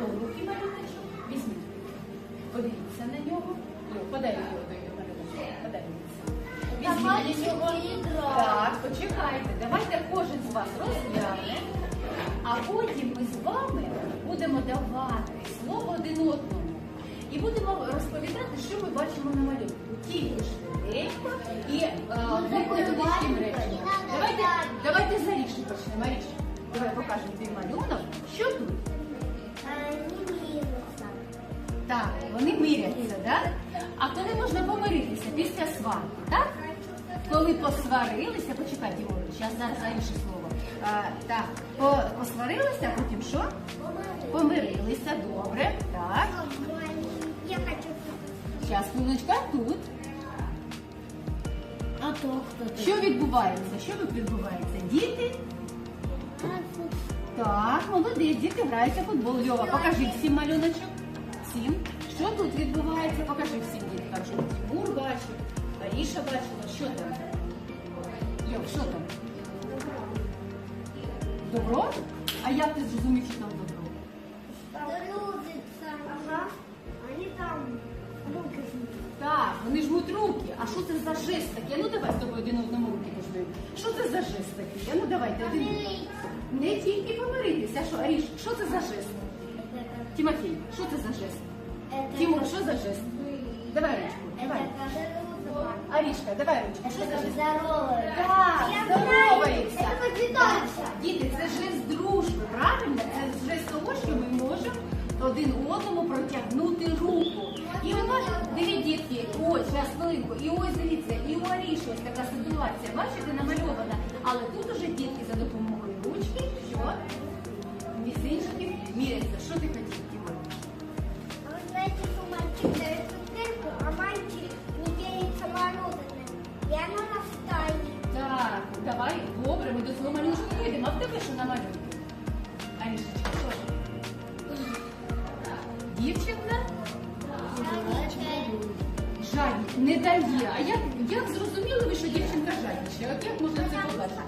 його руки малюночок, візьміть. Подивіться на нього. Подай його до його малюночка. Подай. Візьміть його. Так, почекайте. Давайте кожен з вас розгляне, а потім ми з вами будемо давати слово один одному. І будемо розповідати, що ми бачимо на малюнку. Тільки швиденько і е, невеличким реченням. Давайте, давайте з Аріші почнемо. Аріша, давай покажемо твій малюнок. Що тут? Так, вони миряться, так? А коли можна помиритися після сварки, так? Коли посварилися, почекайте, я зараз інше слово. А, так, по- посварилися, потім що? Помирилися, добре, так. Я хочу. Зараз, хвилиночка, тут. А то хто Що відбувається? Що тут відбувається? Діти? Так, молодець, діти граються в футбол. Льова, покажи всім малюночок. Що тут відбувається? Покажи всім діткам. Що Тимур бачив, Аріша бачила. Що там? Йо, що там? Добро? А як ти зрозумів, що там добро? Ага. Они там руки жмут. Так, вони жмуть руки. А що це за жест такий? Ну давай з тобою один одному руки пожмемо. Що це за жест такий? А ну давайте один. Не тільки помиритися. А що, Аріш, що це за жест? Тимофій, що це за жест? Тимур, що за жест? Давай ручку, давай. Арішка, давай ручку. Що за жест? Здоровая. Так, здоровається. Это. Діти, це жест дружби, правильно? Це жест того, що ми можемо один одному протягнути руку. І вона, дивіться, дітки, ось, зараз хвилинку, і ось дивіться, і у Аріші ось така ситуація, бачите, намальована. Але тут уже дітки за допомогою ручки, що? Мізинчиків міряться. Що ти добре, ми до свого малюнку прийдемо. А в тебе що на малюнку? Арішечка, що? Дівчинка? Жадні, не дає. А як, як зрозуміли ви, що дівчинка жадніша? От як можна це побачити?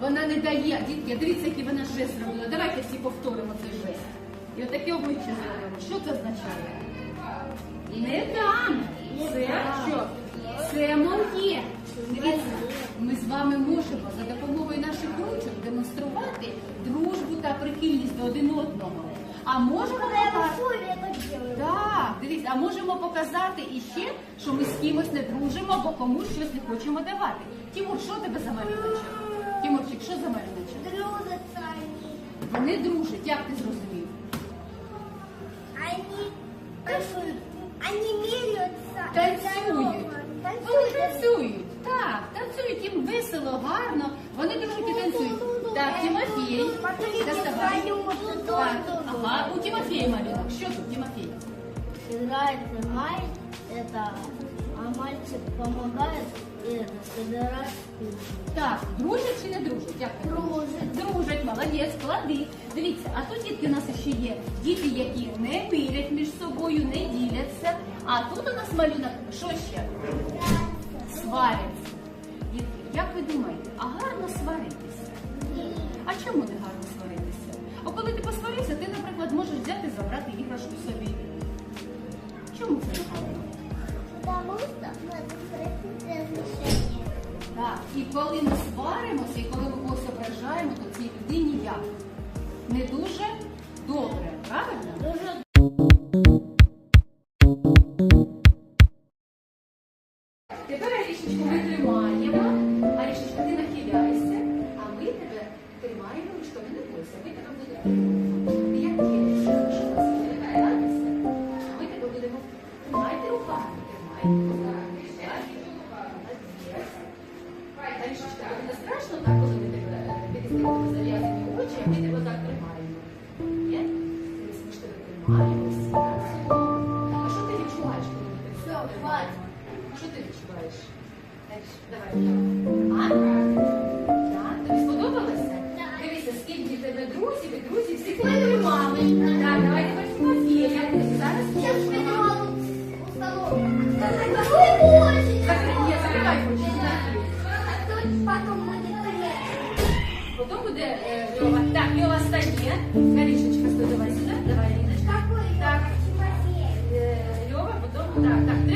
Вона не дає. Дітки, дивіться, який вона жест зробила. Давайте всі повторимо цей жест. І отаке обличчя зробимо. Що це означає? Не дам. Це що? Це моє. Дивіться, ми з вами можемо за допомогою наших ручок демонструвати дружбу та прихильність до один одного. А можемо показати. Так, дивіться, а можемо показати іще, що ми з кимось не дружимо або комусь щось не хочемо давати. Тимур, що тебе за малюночок? Тимурчик, що за малюночок? Дружатся они. Вони дружать, як ти зрозумів? Они танцуют. Они меряются. Танцюють. Вони танцюють. Так, танцюють їм весело, гарно. Вони дружать і танцюють. Так, Тимофій. Доставай. Так, ага, у Тимофія малюнок. Що тут, Тимофій? Играет май, это, а мальчик помогает и это, собирать пищу. Так, дружать чи не дружать? Як ти думаєш? Дружать, молодець, клади. Дивіться, а тут дітки у нас ще є діти, які не мирять між собою, не діляться. А тут у нас малюнок, що ще? Сваряться. Дітки, як ви думаєте, а гарно сваритися? А чому не гарно сваритися? А коли ти посварився, ти, наприклад, можеш взяти забрати іграшку собі. Чому це не гарно? Потому что надо красивое. Так, і коли ми сваримося, і коли ми когось ображаємо, то цій людині як? Не дуже добре, правильно? Дуже Тепер Арішечку ми тримаємо. а Арішечка, ти нахиляєшся, а ми тебе тримаємо ручка не бойся. Ми тебе будемо. Ми тебе будемо тримайте руками. Тримайте.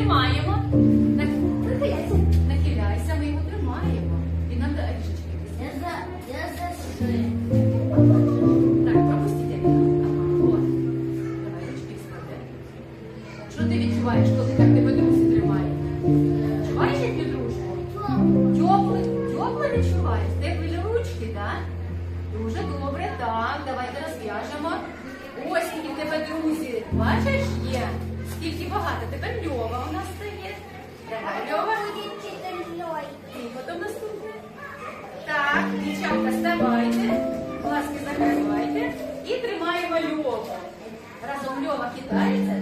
тримаємо. Нахиляйся, ми його тримаємо. І нам рішечки. Так, пропустіть. Що ти відчуваєш, коли так тебе друзі тримає? Відчуваєш як підружку? Тепло, тепло відчуваєш? Теплі ручки, так? Дуже добре, так. Давайте розв'яжемо. Ось які тебе друзі. Бачиш є? Скільки багато. Тепер Льова у нас стає. Давай, Льова. І потім наступне. Так, дівчатка, ставайте, Ласки закривайте і тримаємо Льову. Разом Льова кидається.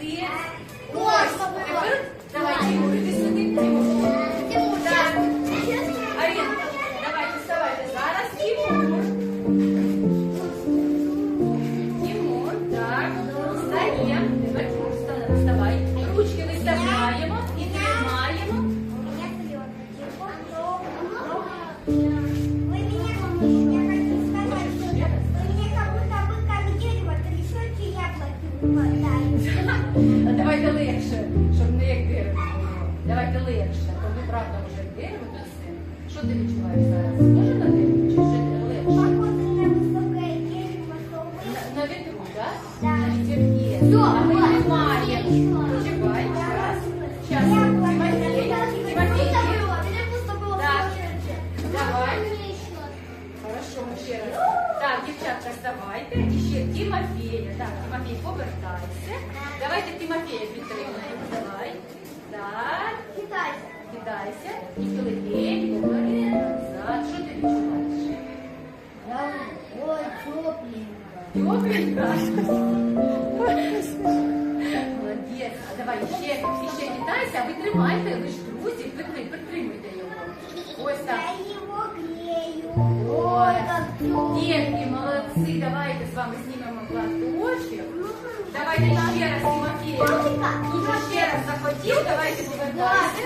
Yes. Молодець. А давай ще, ще кидайся, а ви тримайте, ви ж друзі, притримуйте, притримуйте його. Ось так. Я его грею. Ой, как тёплый. Дітки, молодці, давайте з вами знімемо платочок. Давайте ще раз, Тимофій. Дуже ще раз захотів, давайте повертайся.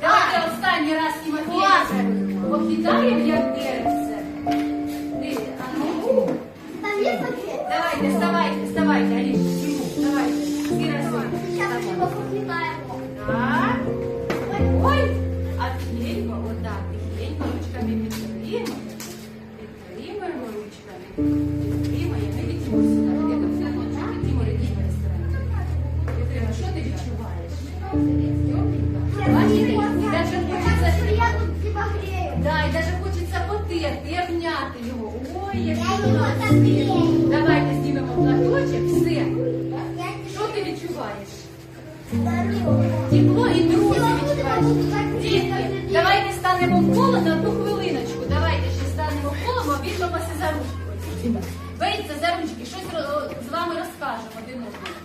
Давайте останній раз Тимофія вже покидаємо, як деревце. Диви, а ну. Там есть вообще? Давайте, вставайте, вставайте, Аліш, давайте. Всі разом. Сейчас мы его покидаем. Так. Ой, а тихенько, отак, тихенько, ручками підтримуємо. Підтримуємо ручками. Підтримуємо. Іди Тимур сюди. Я тут все хочу. Тимур, іди моєї сторони. Підтримуй. Що ти відчуваєш? Тепленько? Бачите, і даже хочеться... Я тут тебя грею. Да, і даже хочеться потерти, і обняти його. Ой, як Я у його нас так сильно. грію. Давайте все. Що ти відчуваєш? Тепло і друзі відчуваєш. гріти. давайте станемо в коло на одну хвилиночку. Давайте ще станемо в коло, обійдемося за ручки. Бейте за ручки, щось з вами розкажемо один одному.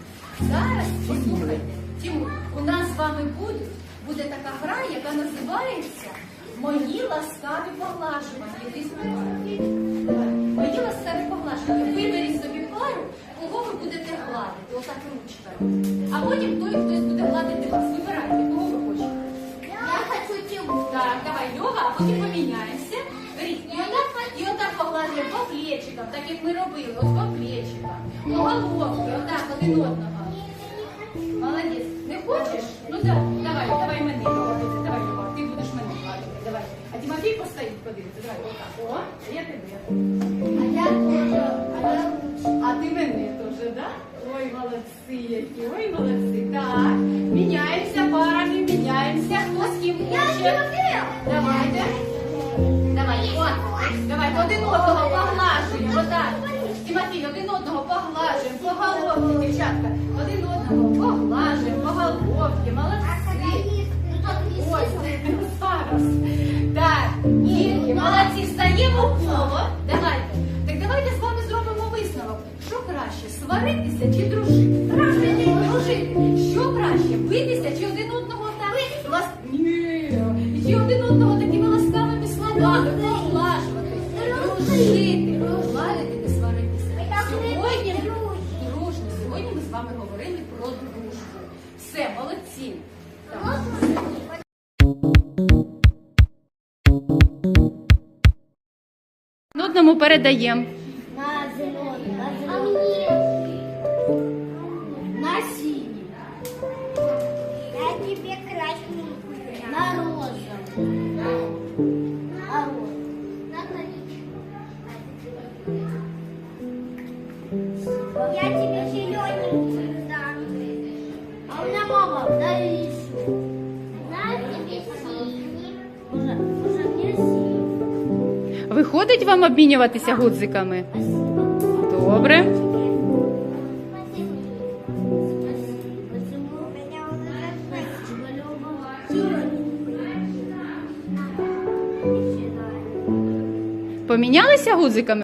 Зараз послухайте. Тимур, у нас з вами буде, буде така гра, яка називається Мої ласкаві поглажування. гладити, отак ручками. А потім той хтось буде гладити вас. Вибирайте, кого ви хочете. Я хочу Тимур. Так, давай, Льова, а потім поміняємося. Беріть, і отак, і отак погладимо по плечикам, так як ми робили, от по плечикам, по головки, отак один одного. Молодець. Не хочеш? Ну так, давай, давай мене. Льова, Давай, Льова, ти будеш мене гладити. Давай. А Тимофій постоїть, подивиться. Давай, отак. О, а я тебе. А я тоже. А я лучше. А ти молодці які, ой, молодці. Так, міняємося парами, міняємося. Хто з ким хоче? Давайте. Давай, от. Давайте один одного поглажуємо. Отак. Тимофій, один одного поглажуємо, по головці, дівчатка. Один одного поглажуємо, по головці. Молодці. Ось, зараз. Так, дітки, молодці, стаємо в коло. Давайте. Так давайте з вами зробимо висновок. Що краще, сваритися чи? Дружити. Дружити. Що краще, битися чи один одного так? Лас... Ні. Чи один одного такими ласкавими словами поглажувати? Дружити. Гладити, не сваритися. Сьогодні дружно. Сьогодні ми з вами говорили про дружбу. Все, молодці. Одному передаємо. Я тебе зелененькую дам. На тебе синий. Виходить вам обмінюватися гудзиками? Добре. Помінялися гудзиками?